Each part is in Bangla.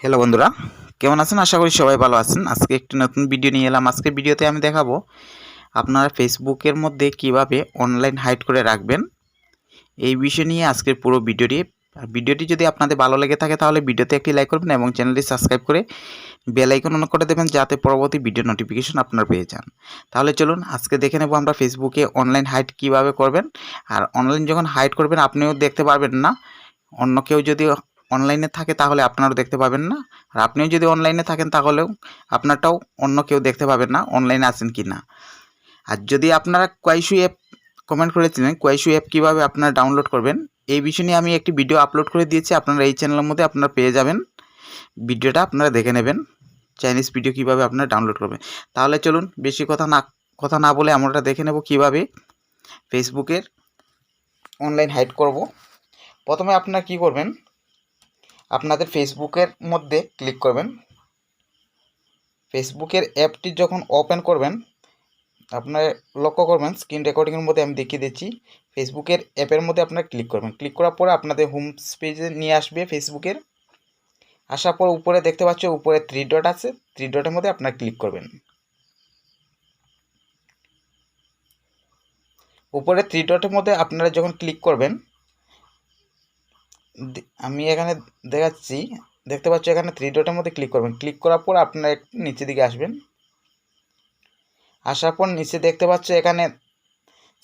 হ্যালো বন্ধুরা। কেমন আছেন? আশা করি সবাই ভালো আছেন। আজকে একটি নতুন ভিডিও নিয়ে এলাম। আজকের ভিডিওতে আমি দেখাবো আপনারা ফেসবুকের মধ্যে কীভাবে অনলাইন হাইড করে রাখবেন। এই বিষয় নিয়ে আজকের পুরো ভিডিওটি ভিডিওটি যদি আপনাদের ভালো লেগে থাকে, তাহলে ভিডিওতে একটি লাইক করবেন এবং চ্যানেলটি সাবস্ক্রাইব করে বেল আইকন অন করে দেবেন, যাতে পরবর্তী ভিডিও নোটিফিকেশন আপনারা পেয়ে যান। তাহলে চলুন, আজকে দেখে নেব আমরা ফেসবুকে অনলাইন হাইড কীভাবে করবেন। আর অনলাইন যখন হাইড করবেন, আপনিও দেখতে পারবেন না। অন্য কেউ যদি অনলাইনে থাকে, তাহলে আপনারাও দেখতে পাবেন না। আর আপনিও যদি অনলাইনে থাকেন, তাহলেও আপনারটাও অন্য কেউ দেখতে পাবেন না অনলাইনে আছেন কি না। আর যদি আপনারা কোয়াইশু অ্যাপ কমেন্ট করেছিলেন কোয়াইশু অ্যাপ কীভাবে আপনারা ডাউনলোড করবেন, এই বিষয় নিয়ে আমি একটি ভিডিও আপলোড করে দিয়েছি, আপনারা এই চ্যানেলের মধ্যে আপনারা পেয়ে যাবেন। ভিডিওটা আপনারা দেখে নেবেন চাইনিজ ভিডিও কীভাবে আপনারা ডাউনলোড করবেন। তাহলে চলুন, বেশি কথা না কথা না বলে আমরা দেখে নেব কীভাবে ফেসবুকের অনলাইন হাইড করব। প্রথমে আপনারা কি করবেন আপনাদের ফেসবুকের মধ্যে ক্লিক করবেন। ফেসবুকের অ্যাপটি যখন ওপেন করবেন, আপনার লক্ষ্য করবেন স্ক্রিন রেকর্ডিংয়ের মধ্যে আমি দেখিয়ে দিচ্ছি। ফেসবুকের অ্যাপের মধ্যে আপনারা ক্লিক করবেন। ক্লিক করার পরে আপনাদের হোম পেজে নিয়ে আসবে ফেসবুকের আসার পর উপরে দেখতে পাচ্ছ, উপরে থ্রি ডট আছে। থ্রি ডটের মধ্যে আপনারা ক্লিক করবেন। উপরে থ্রি ডটের মধ্যে আপনারা যখন ক্লিক করবেন আমি এখানে দেখাচ্ছি, দেখতে পাচ্ছি এখানে থ্রি ডটের মধ্যে ক্লিক করবেন। ক্লিক করার পর আপনারা একটু নিচের দিকে আসবেন। আসার পর নিচে দেখতে পাচ্ছ এখানে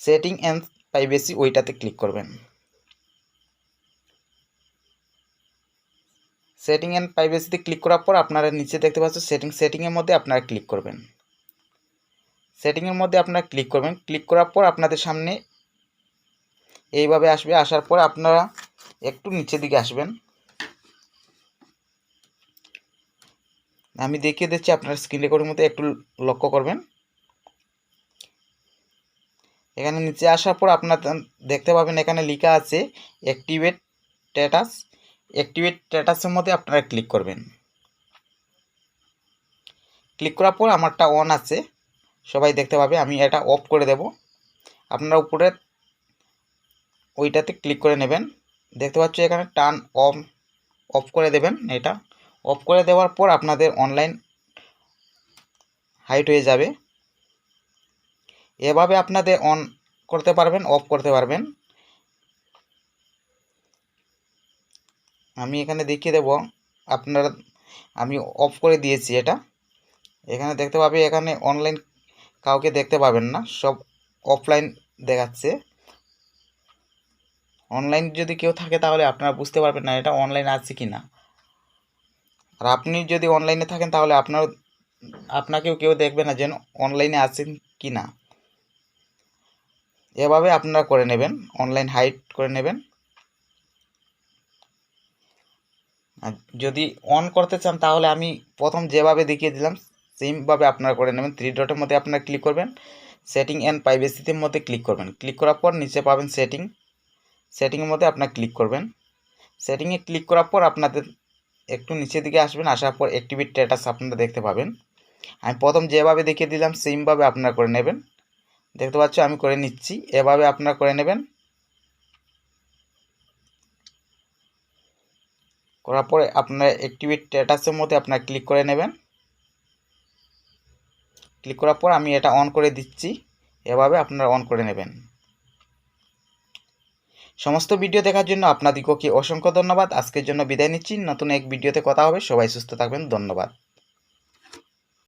সেটিং অ্যান্ড প্রাইভেসি ওইটাতে ক্লিক করবেন। সেটিং অ্যান্ড প্রাইভেসিতে ক্লিক করার পর আপনারা নিচে দেখতে পাচ্ছ সেটিং সেটিংয়ের মধ্যে আপনারা ক্লিক করবেন। সেটিংয়ের মধ্যে আপনারা ক্লিক করবেন। ক্লিক করার পর আপনাদের সামনে এইভাবে আসবে। আসার পর আপনারা একটু নিচের দিকে আসবেন। আমি দেখিয়ে দিচ্ছি আপনার স্ক্রিন রেকর্ডের মধ্যে একটু লক্ষ্য করবেন। এখানে নিচে আসার পর আপনার দেখতে পাবেন এখানে লেখা আছে অ্যাক্টিভেট স্ট্যাটাস অ্যাক্টিভেট স্ট্যাটাসের মধ্যে আপনারা ক্লিক করবেন। ক্লিক করার পর আমারটা অন আছে। সবাই দেখতে পাবে, আমি এটা অফ করে দেব। আপনারা উপরে ওইটাতে ক্লিক করে নেবেন। দেখতে পাচ্ছ এখানে টার্ন অফ অফ করে দেবেন এটা। অফ করে দেওয়ার পর আপনাদের অনলাইন হাইট হয়ে যাবে। এভাবে আপনাদের অন করতে পারবেন অফ করতে পারবেন। আমি এখানে দেখিয়ে দেব, আপনারা, আমি অফ করে দিয়েছি এটা। এখানে দেখতে পাবে, এখানে অনলাইন কাউকে দেখতে পাবেন না, সব অফলাইন দেখাচ্ছে। অনলাইন যদি কেউ থাকে তাহলে আপনারা বুঝতে পারবেন না এটা অনলাইন আছে কি না আর আপনি যদি অনলাইনে থাকেন তাহলে আপনার, আপনাকেও কেউ দেখবে না যেন অনলাইনে আছেন কি না এভাবে আপনারা করে নেবেন অনলাইন হাইড করে নেবেন। আর যদি অন করতে চান তাহলে আমি প্রথম যেভাবে দেখিয়ে দিলাম সেমভাবে আপনারা করে নেবেন। থ্রি ডটের মধ্যে আপনারা ক্লিক করবেন সেটিং অ্যান্ড প্রাইভেসিতে মধ্যে ক্লিক করবেন। ক্লিক করার পর নিচে পাবেন সেটিং সেটিংয়ের মধ্যে আপনার ক্লিক করবেন। সেটিংয়ে ক্লিক করার পর আপনাদের একটু নিচের দিকে আসবেন, আসার পর অ্যাক্টিভিট স্ট্যাটাস আপনারা দেখতে পাবেন। আমি প্রথম যেভাবে দেখিয়ে দিলাম সেমভাবে আপনারা করে নেবেন। দেখতে পাচ্ছ, আমি করে নিচ্ছি। এভাবে আপনারা করে নেবেন। করার পরে আপনার অ্যাক্টিভিট স্ট্যাটাসের মধ্যে আপনারা ক্লিক করে নেবেন। ক্লিক করার পর আমি এটা অন করে দিচ্ছি। এভাবে আপনারা অন করে নেবেন। সমস্ত ভিডিও দেখার জন্য আপনাদিগকে অসংখ্য ধন্যবাদ। আজকের জন্য বিদায় নিচ্ছি। নতুন এক ভিডিওতে কথা হবে। সবাই সুস্থ থাকবেন। ধন্যবাদ।